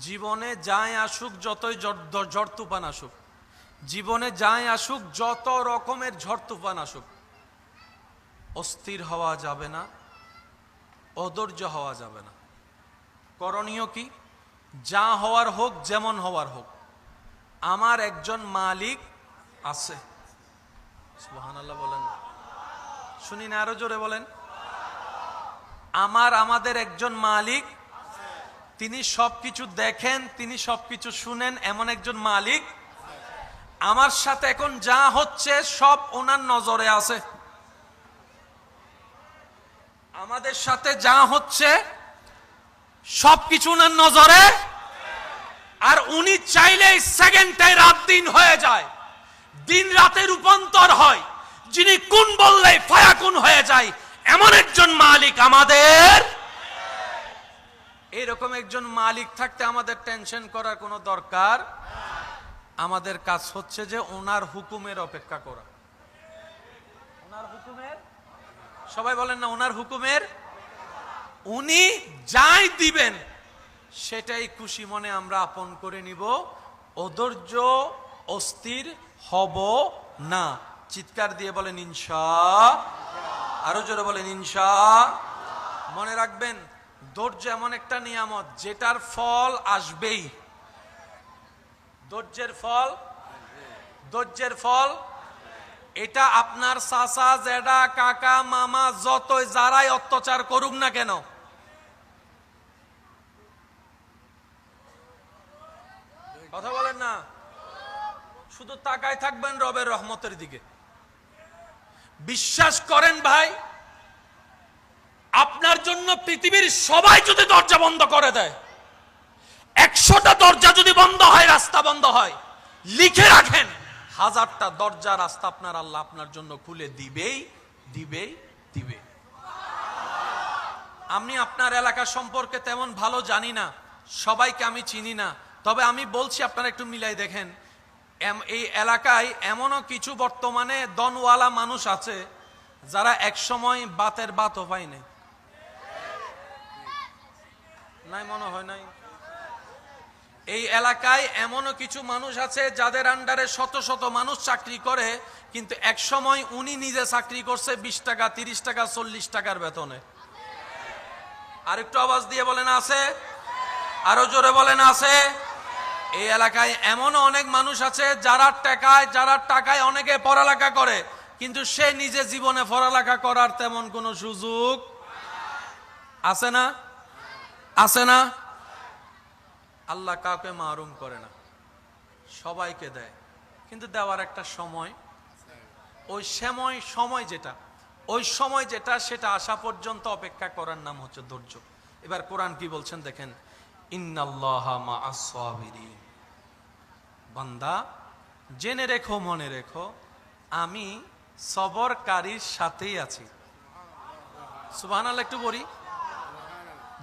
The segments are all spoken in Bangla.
জীবনে যাই আসুক, যতই ঝড় তুফান আসুক, জীবনে যাই আসুক, যত রকমের ঝড় তুফান আসুক, অস্থির হওয়া যাবে না, অধৈর্য হওয়া যাবে না। করণীয় কি? যা হওয়ার হোক, যেমন হওয়ার হোক, আমার একজন মালিক আছে। সুবহানাল্লাহ বলেন। শুনি না, আরও জোরে বলেন। আমার, আমাদের একজন মালিক তিনি সবকিছু দেখেন, তিনি সবকিছু শুনেন, এমন একজন মালিক। আমার সাথে এখন যা হচ্ছে, সব ওনার নজরে আছে। আমাদের সাথে যা হচ্ছে, সবকিছু ওনার নজরে। আর উনি চাইলে সেকেন্ডে রাত দিন হয়ে যায়। দিন রাতে রূপান্তর হয়। যিনি কোন বললে ফায়াকুন হয়ে যায়। এমন একজন মালিক আমাদের। এরকম একজন মালিক থাকতে আমাদের টেনশন করার কোনো দরকার? আমাদের কাজ হচ্ছে যে ওনার হুকুমের অপেক্ষা করা। ওনার হুকুমের? সবাই বলেন না, ওনার হুকুমের? উনি যাই দিবেন, সেটাই খুশি মনে আমরা আপন করে নিব। অধৈর্য, অস্থির হব না। চিৎকার দিয়ে বলেন, ইনশা। আরও জোরে বলেন, ইনশা। মনে রাখবেন ধৈর্য এমন একটা নিয়ামত, যেটার ফল আসবেই। ধৈর্যের ফল? ধৈর্যের ফল? এটা আপনার চাচা জেডা কাকা, মামা, যতই, যারাই অত্যাচার করুক না কেন। কথা বলেন না? শুধু তাকায় থাকবেন রবের রহমতের দিকে। বিশ্বাস করেন ভাই আপনার জন্য পৃথিবীর সবাই যদি দরজা বন্ধ করে দেয়, একশোটা দরজা যদি বন্ধ হয়, রাস্তা বন্ধ হয়, লিখে রাখেন, হাজারটা দরজা রাস্তা আপনার আল্লাহ আপনার জন্য খুলে দিবেই দিবেই দিবে আমি আপনার এলাকা সম্পর্কে তেমন ভালো জানি না, সবাইকে আমি চিনি না, তবে আমি বলছি আপনারা একটু মিলাই দেখেন এই এলাকায় এমনও কিছু বর্তমানে দনওয়ালা মানুষ আছে, যারা একসময় বাতের বাতও পায় নাই, মনে হয় নাই। এই এলাকায় এমনও কিছু মানুষ আছে যাদের আন্ডারে শত শত মানুষ চাকরি করে, কিন্তু এক সময় উনি নিজে চাকরি করছে বিশ টাকা, তিরিশ টাকা, চল্লিশ টাকার বেতনে। আর একটু আওয়াজ দিয়ে বলেন, আছে? আরও জোরে বলেন, আছে? এই এলাকায় এমনও অনেক মানুষ আছে যারা টাকায় যারা টাকায় অনেকে পড়ালেখা করে, কিন্তু সে নিজে জীবনে পড়ালেখা করার তেমন কোনো সুযোগ আছে না? আছে না? আল্লাহ কাউকে মারুম করে না। সবাইকে দেয়। কিন্তু দেওয়ার একটা সময়। ওই সময় সময় যেটা, ওই সময় যেটা, সেটা আসা পর্যন্ত অপেক্ষা করার নাম হচ্ছে ধৈর্য। এবার কোরআন কি বলছেন দেখেন বান্দা, জেনে রেখো, মনে রেখো, আমি সবরকারীর সাথেই আছি। সুবহানাল্লাহ, একটু বলি।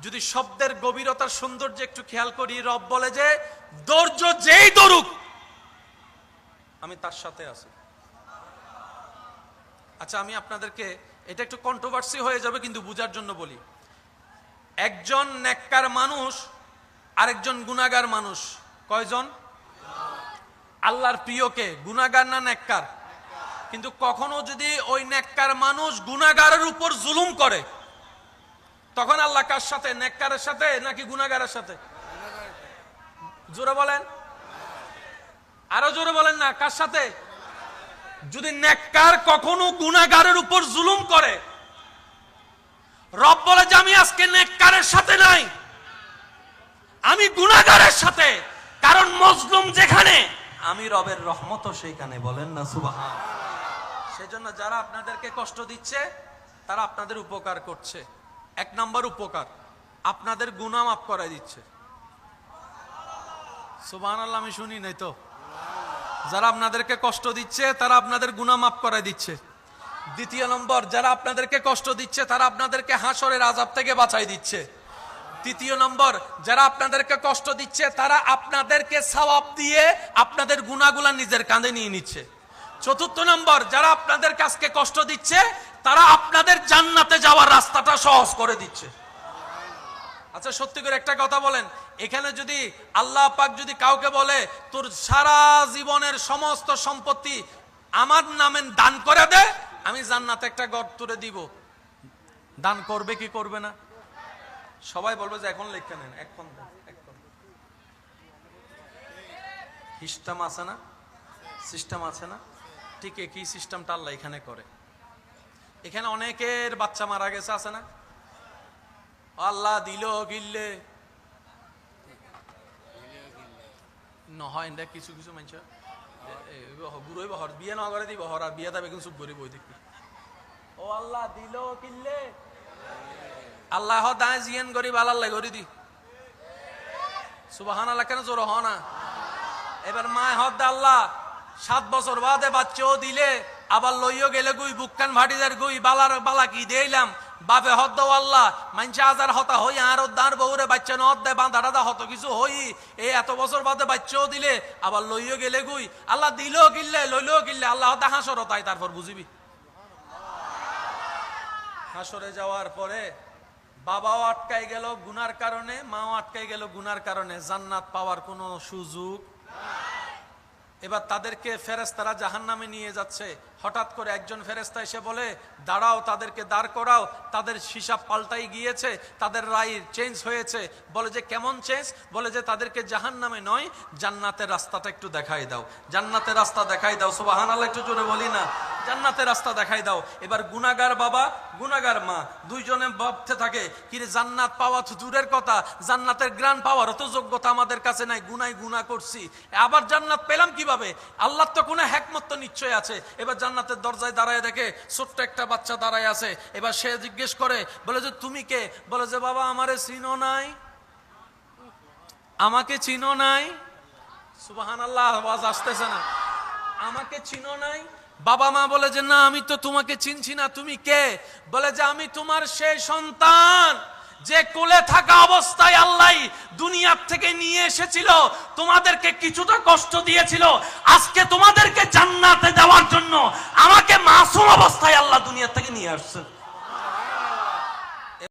যদি শব্দের গভীরতার সৌন্দর্য একটু খেয়াল করি, রব বলে যে, ধৈর্য যেই দরুক আমি তার সাথে আছি। আচ্ছা আমি আপনাদেরকে, এটা একটু কন্ট্রোভার্সি হয়ে যাবে, কিন্তু বুঝার জন্য বলি। একজন নেককার মানুষ, আরেকজন গুনাগার মানুষ। কয়জন? আল্লাহর প্রিয়কে গুনাগার না নেককার কিন্তু কখনো যদি ওই নেককার মানুষ গুনাগারের উপর জুলুম করে তখন আল্লাহ কার সাথে? নেককারের সাথে নাকি গুনাগারের সাথে? জোরে বলেন। আরও জোরে বলেন না, কার সাথে? যদি নেককার কখনো গুনাগারের উপর জুলুম করে, রব বলে যে আমি আজকে নেককারের সাথে নাই, আমি গুনাগারের সাথে, কারণ মজলুম যেখানে, আমি রবের রহমতও সেইখানে, বলেন না, সুবাহান। সেজন্য যারা আপনাদেরকে কষ্ট দিচ্ছে, তারা আপনাদের উপকার করছে। এক নম্বর উপকার, আপনাদের গুণা মাফ করাই দিচ্ছে। সুবাহ আমি শুনি নাই তো। যারা আপনাদেরকে কষ্ট দিচ্ছে, তারা আপনাদের গুণা মাফ করাই দিচ্ছে। দ্বিতীয় নম্বর, যারা আপনাদেরকে কষ্ট দিচ্ছে, তারা আপনাদেরকে হাসরের আজাব থেকে বাঁচাই দিচ্ছে। তৃতীয় নম্বর, যারা আপনাদেরকে কষ্ট দিচ্ছে, তারা আপনাদেরকে সওয়াব দিয়ে আপনাদের গুণাগুলা নিজের কাঁধে নিয়ে নিচ্ছে। চতুর্থ নম্বর, যারা আপনাদের কাছকে কষ্ট দিচ্ছে, তারা আপনাদের জান্নাতে যাওয়ার রাস্তাটা সহজ করে দিচ্ছে। আচ্ছা সত্যি করে একটা কথা বলেন। এখানে যদি আল্লাহ পাক যদি কাউকে বলে, তোর সারা জীবনের সমস্ত সম্পত্তি আমার নামে দান করে দে, আমি জান্নাতে একটা গড় তুলে দিব। দান করবে কি করবে না? সবাই বলবে যে, এখন লেখা নেন এখন এখন সিস্টেম আছে না? সিস্টেম আছে না? ঠিক একই সিস্টেমটা আল্লাহ এখানে করে। এখানে অনেকের বাচ্চা মারা গেছে, আছে না? আল্লাহ দিল গিললে। নহয় কিছু কিছু মানুষ বুড়োই বহর, বিয়ে না করে দিব হর আর বিয়ে দাবে কিন্তু চুপ করে বই দেখবি ও আল্লাহ দিল কিনলে আল্লাহ দায় জিয়ান করি আল্লাহ করি দি। সুবাহান আল্লাহ কেন জোর হ না? এবার মায় হদ দা আল্লাহ। সাত বছর বাদে বাচ্চাও দিলে, আবার লইও গেলে গুই বুককান ভাটিদার গুই, বালার বালা কি দিলাম বাপে হদ আল্লাহ মানছে আজার হতা হই, আর দাঁড় বউরে বাচ্চা নদ দেয় বাঁধা টাদা হত কিছু হই। এই এত বছর বাদে বাচ্চাও দিলে, আবার লইও গেলে গুই। আল্লাহ দিলেও কিনলে, লইলেও কিনলে, আল্লাহ হতা হাসর তাই তারপর বুঝিবি। হাসরে যাওয়ার পরে বাবাও আটকাই গেল গুনার কারণে, মাও আটকাই গেল গুনার কারণে। জান্নাত পাওয়ার কোনো সুযোগ এবার তাদেরকে ফেরেস্তারা জাহান নামে নিয়ে যাচ্ছে। হঠাৎ করে একজন ফেরেস্তা এসে বলে, দাঁড়াও, তাদেরকে দাঁড় করাও। তাদের হিসাব পাল্টাই গিয়েছে, তাদের রায় চেঞ্জ হয়েছে। বলে যে, কেমন চেঞ্জ বলে যে, তাদেরকে জাহান নামে নয়, জান্নাতের রাস্তাটা একটু দেখাই দাও। জান্নাতের রাস্তা দেখাই দাও সুবাহান আল্লাহ একটু জোরে বলি না। জান্নাতের রাস্তা দেখাই দাও। এবার গুনাগার বাবা গুনাগার মা, দুইজনে ভাবতে থাকে কিরে জান্নাত পাওয়া তো দূরের কথা, জান্নাতের গ্রান পাওয়ার অত যোগ্যতা আমাদের কাছে নাই গুনাই গুনা করছি। আবার জান্নাত পেলাম কীভাবে? আল্লাহ তো কোনো হ্যাকমত তো নিশ্চয় আছে। এবার জান্নাতের দরজায় দাঁড়ায় দেখে ছোট্ট একটা বাচ্চা দাঁড়ায় আছে। এবার সে জিজ্ঞেস করে, বলে যে, তুমি কে? বলে যে, বাবা, আমারে চিনো নাই। আমাকে চিনো নাই। সুবাহান আল্লাহ আওয়াজ আসতেছে না। আমাকে চিনো নাই? বাবা মা বলে যে, না, আমি তো তোমাকে চিনছি না। তুমি কে? বলে যে, আমি তোমার সেই সন্তান। যে কোলে থাকা অবস্থায় আল্লাহ দুনিয়ার থেকে নিয়ে এসেছিল, তোমাদেরকে কিছুটা কষ্ট দিয়েছিল। আজকে তোমাদেরকে জান্নাতে দেওয়ার জন্য আমাকে মাসুম অবস্থায় আল্লাহ দুনিয়ার থেকে নিয়ে আসছেন।